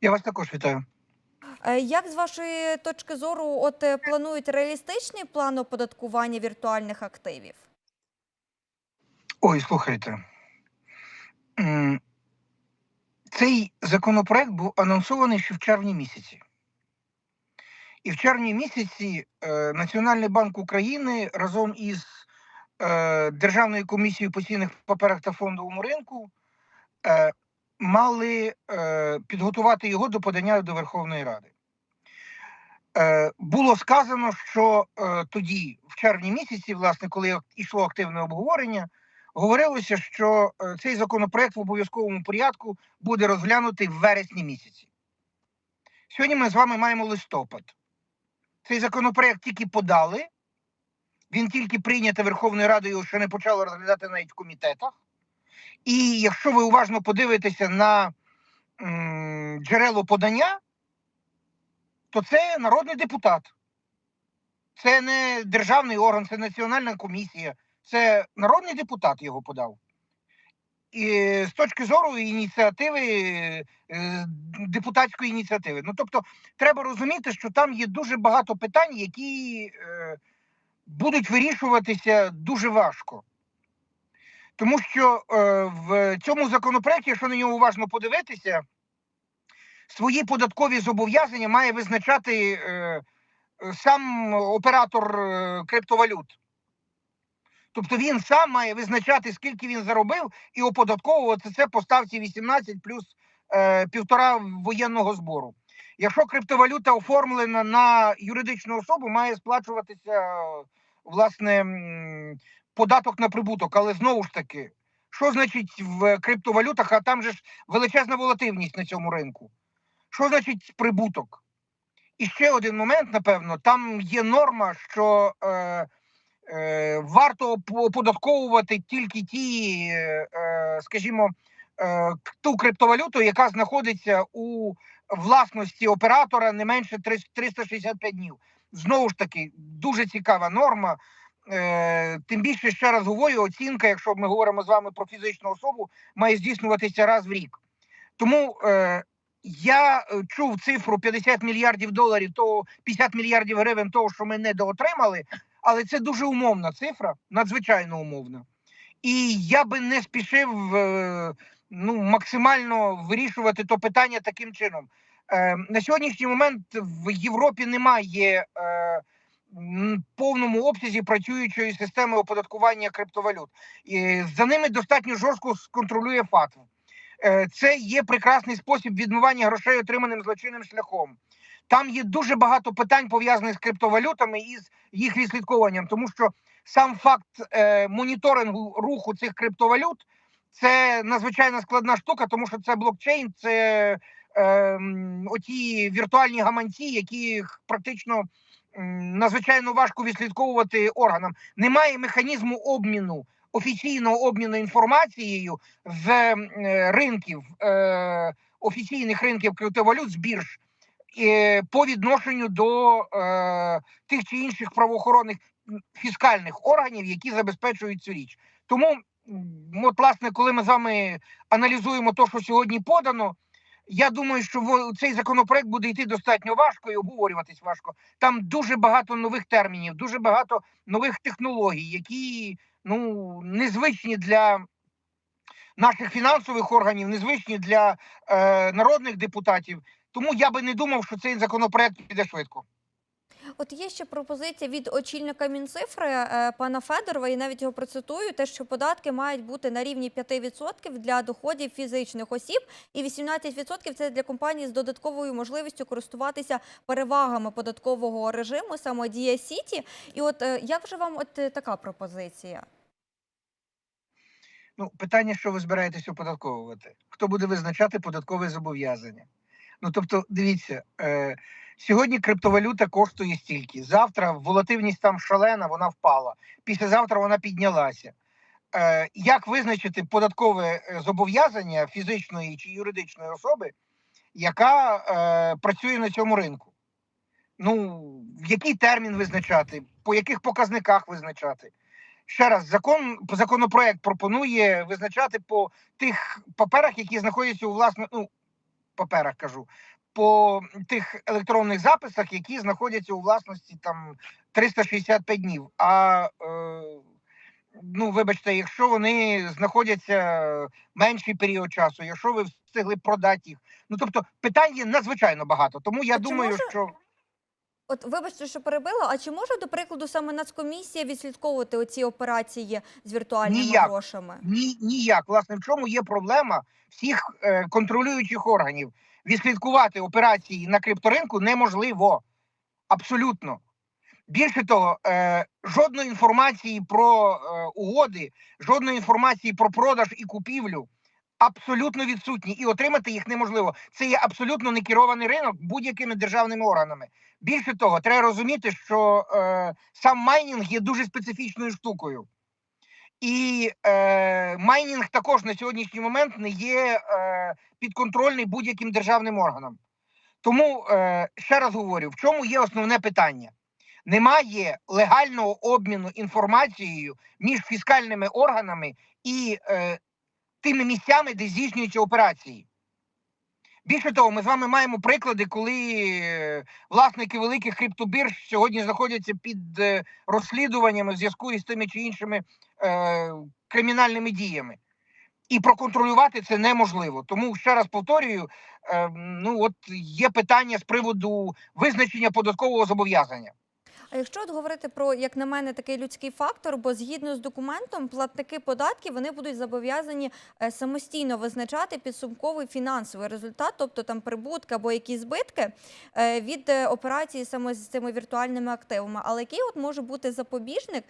Я вас також вітаю. Е, Як з вашої точки зору, от е, планують реалістичний план оподаткування віртуальних активів? Ой, слухайте. Цей законопроект був анонсований ще в червні місяці. І в червні місяці е, Національний банк України разом із Державною комісією по цінних паперах та фондовому ринку мали е, підготувати його до подання до Верховної Ради. Е, було сказано, що е, тоді, в червні місяці, власне, коли йшло активне обговорення, говорилося, що е, цей законопроект в обов'язковому порядку буде розглянутий в вересні місяці. Сьогодні ми з вами маємо листопад. Цей законопроект тільки подали, він тільки прийнятий Верховною Радою, ще не почали розглядати навіть в комітетах. І якщо ви уважно подивитеся на джерело подання, то це народний депутат. Це не державний орган, це національна комісія. Це народний депутат його подав. І з точки зору ініціативи, е, депутатської ініціативи. Ну тобто, треба розуміти, що там є дуже багато питань, які е, будуть вирішуватися дуже важко. Тому що е, в цьому законопроекті, якщо на нього уважно подивитися, свої податкові зобов'язання має визначати е, сам оператор е, криптовалют. Тобто він сам має визначати, скільки він заробив, і оподатковувати це по ставці 18 плюс е, півтора воєнного збору. Якщо криптовалюта оформлена на юридичну особу, має сплачуватися власне податок на прибуток. Але знову ж таки, що значить в криптовалютах, а там же ж величезна волативність на цьому ринку. Що значить прибуток? І ще один момент, напевно, там є норма, що е, е, варто оподатковувати тільки ті, е, е, скажімо, е, ту криптовалюту, яка знаходиться у власності оператора не менше 300 365 днів. Знову ж таки, дуже цікава норма. Е, тим більше, ще раз говорю, оцінка, якщо ми говоримо з вами про фізичну особу, має здійснюватися раз в рік. Тому е, я е, чув цифру 50 мільярдів доларів, того 50 мільярдів гривень, того, що ми недоотримали, але це дуже умовна цифра, надзвичайно умовна. І я би не спішив е, ну, максимально вирішувати то питання таким чином. Е, на сьогоднішній момент в Європі немає е, повному обсязі працюючої системи оподаткування криптовалют. І за ними достатньо жорстко сконтролює ФАТФ. Е, Це є прекрасний спосіб відмивання грошей, отриманим злочинним шляхом. Там є дуже багато питань пов'язаних з криптовалютами і з їх відслідковуванням, тому що сам факт е, моніторингу руху цих криптовалют це надзвичайно складна штука, тому що це блокчейн, це е, оті віртуальні гаманці, яких практично надзвичайно важко відслідковувати органам. Немає механізму обміну офіційного обміну інформацією з е, ринків е, офіційних ринків криптовалют з бірж е, по відношенню до е, тих чи інших правоохоронних фіскальних органів, які забезпечують цю річ. Тому, от, власне, коли ми з вами аналізуємо те, що сьогодні подано. Я думаю, що цей законопроект буде йти достатньо важко і обговорюватись важко. Там дуже багато нових термінів, дуже багато нових технологій, які ну незвичні для наших фінансових органів, незвичні для е, народних депутатів. Тому я би не думав, що цей законопроект піде швидко. От є ще пропозиція від очільника Мінцифри е, пана Федорова, і навіть його процитую, те, що податки мають бути на рівні 5% для доходів фізичних осіб, і 18% це для компаній з додатковою можливістю користуватися перевагами податкового режиму, саме Дія Сіті. І от е, як же вам от е, така пропозиція? Ну, питання, що ви збираєтесь оподатковувати? Хто буде визначати податкове зобов'язання? Ну тобто, дивіться, е, сьогодні криптовалюта коштує стільки. Завтра волативність там шалена, вона впала. Післязавтра вона піднялася. Е, як визначити податкове е, зобов'язання фізичної чи юридичної особи, яка е, працює на цьому ринку? Ну, в який термін визначати, по яких показниках визначати? Ще раз, закон законопроект пропонує визначати по тих паперах, які знаходяться у власне, ну, паперах кажу, по тих електронних записах, які знаходяться у власності там 365 днів. А е, ну, вибачте, якщо вони знаходяться менший період часу, якщо ви встигли продати їх. Ну тобто питань є надзвичайно багато. Тому я А думаю, може- що От вибачте, що перебила. А чи може, до прикладу, саме Нацкомісія відслідковувати оці операції з віртуальними Ніяк. грошами? ні, ніяк. Власне, в чому є проблема всіх е, контролюючих органів? Відслідкувати операції на крипторинку неможливо. Абсолютно. Більше того, е, жодної інформації про е, угоди, жодної інформації про продаж і купівлю абсолютно відсутні, і отримати їх неможливо. Це є абсолютно некерований ринок будь-якими державними органами. Більше того, треба розуміти, що е, сам майнінг є дуже специфічною штукою. І е, майнінг також на сьогоднішній момент не є е, підконтрольний будь-яким державним органам. Тому е, ще раз говорю, в чому є основне питання? Немає легального обміну інформацією між фіскальними органами і е, тими місцями, де здійснюються операції. Більше того, ми з вами маємо приклади, коли е, власники великих криптобірж сьогодні знаходяться під е, розслідуваннями в зв'язку із тими чи іншими е, кримінальними діями. І проконтролювати це неможливо. Тому ще раз повторюю: е, ну от є питання з приводу визначення податкового зобов'язання. А якщо от говорити про, як на мене, такий людський фактор, бо згідно з документом, платники податків вони будуть зобов'язані е, самостійно визначати підсумковий фінансовий результат, тобто там прибутки або якісь збитки е, від е, операції саме з цими віртуальними активами. Але який от може бути запобіжник,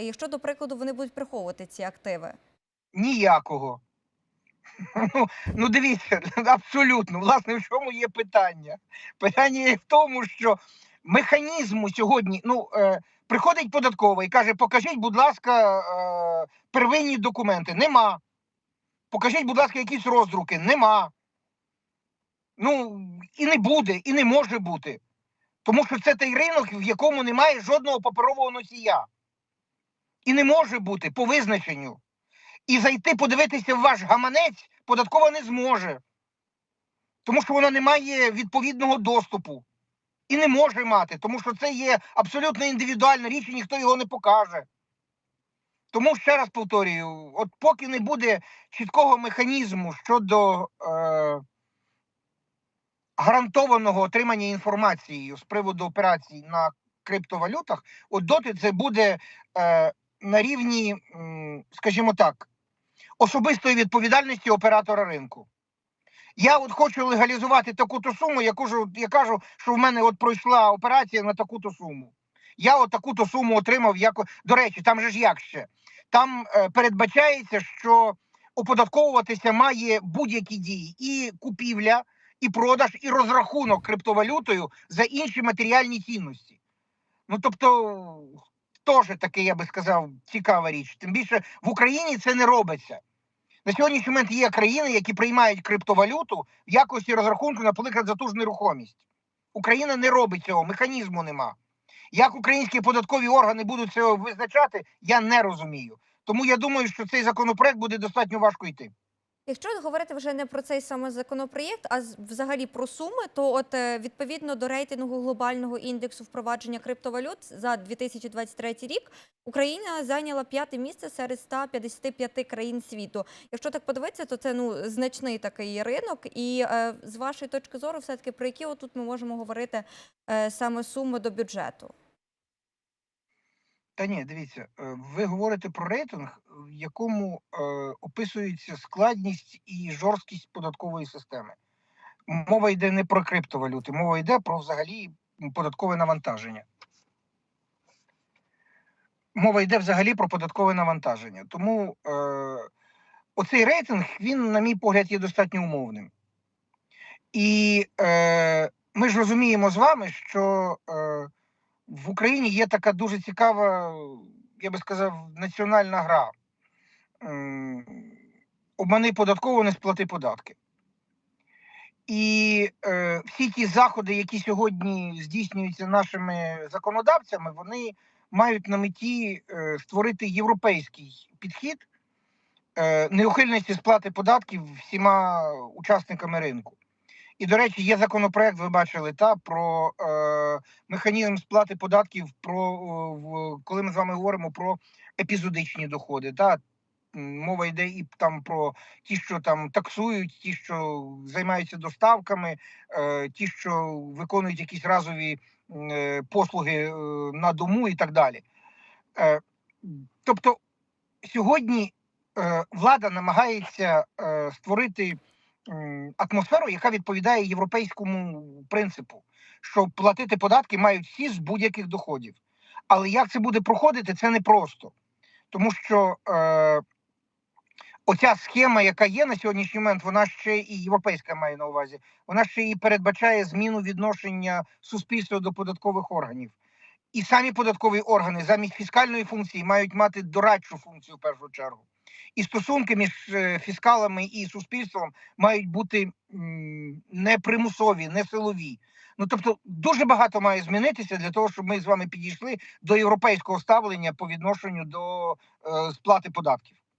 якщо, до прикладу, вони будуть приховувати ці активи? Ніякого. Ну, ну дивіться, абсолютно. Власне, в чому є питання? Питання є в тому, що механізму сьогодні, ну, е, приходить податковий і каже: покажіть, будь ласка, е, первинні документи. Нема. Покажіть, будь ласка, якісь роздруки. Нема. Ну, і не буде, і не може бути. Тому що це той ринок, в якому немає жодного паперового носія. І не може бути по визначенню і зайти подивитися в ваш гаманець податкова не зможе. Тому що вона не має відповідного доступу і не може мати, тому що це є абсолютно індивідуальна річ, і ніхто його не покаже. Тому ще раз повторюю: от поки не буде чіткого механізму щодо е, гарантованого отримання інформації з приводу операцій на криптовалютах, от доти це буде е, на рівні, скажімо так, особистої відповідальності оператора ринку. Я от хочу легалізувати таку-то суму, я кажу, я кажу, що в мене от пройшла операція на таку-то суму. Я от таку-то суму отримав. Як... До речі, там же ж як ще? Там е, передбачається, що оподатковуватися має будь-які дії: і купівля, і продаж, і розрахунок криптовалютою за інші матеріальні цінності. Ну тобто, теж таке, я би сказав, цікава річ. Тим більше в Україні це не робиться. На сьогоднішній момент є країни, які приймають криптовалюту в якості розрахунку, наприклад, за ту ж нерухомість. Україна не робить цього, механізму нема. Як українські податкові органи будуть це визначати, я не розумію. Тому я думаю, що цей законопроект буде достатньо важко йти. Якщо говорити вже не про цей саме законопроєкт, а взагалі про суми, то от е, відповідно до рейтингу глобального індексу впровадження криптовалют за 2023 рік Україна зайняла п'яте місце серед 155 країн світу. Якщо так подивитися, то це ну значний такий ринок. І е, з вашої точки зору, все таки про які отут ми можемо говорити е, саме суми до бюджету? Та ні, дивіться, е, ви говорите про рейтинг, в якому е, описується складність і жорсткість податкової системи. Мова йде не про криптовалюти, мова йде про взагалі податкове навантаження. Мова йде взагалі про податкове навантаження. Тому е, оцей рейтинг, він, на мій погляд, є достатньо умовним. І е, ми ж розуміємо з вами, що е, в Україні є така дуже цікава, я би сказав, національна гра. Обмани податково, не сплати податки. І е, всі ті заходи, які сьогодні здійснюються нашими законодавцями, вони мають на меті е, створити європейський підхід е, неухильності сплати податків всіма учасниками ринку. І, до речі, є законопроект, ви бачили, та про е, механізм сплати податків, про е, коли ми з вами говоримо про епізодичні доходи. Та мова йде і там про ті, що там таксують, ті, що займаються доставками, е, ті, що виконують якісь разові е, послуги е, на дому і так далі. Е, тобто сьогодні е, влада намагається е, створити атмосферу, яка відповідає європейському принципу, що платити податки мають всі з будь-яких доходів. Але як це буде проходити, це непросто. Тому що е, оця схема, яка є на сьогоднішній момент, вона ще і європейська має на увазі, вона ще і передбачає зміну відношення суспільства до податкових органів. І самі податкові органи замість фіскальної функції мають мати дорадчу функцію в першу чергу. І стосунки між е, фіскалами і суспільством мають бути не примусові, не силові. Ну тобто, дуже багато має змінитися для того, щоб ми з вами підійшли до європейського ставлення по відношенню до е, сплати податків.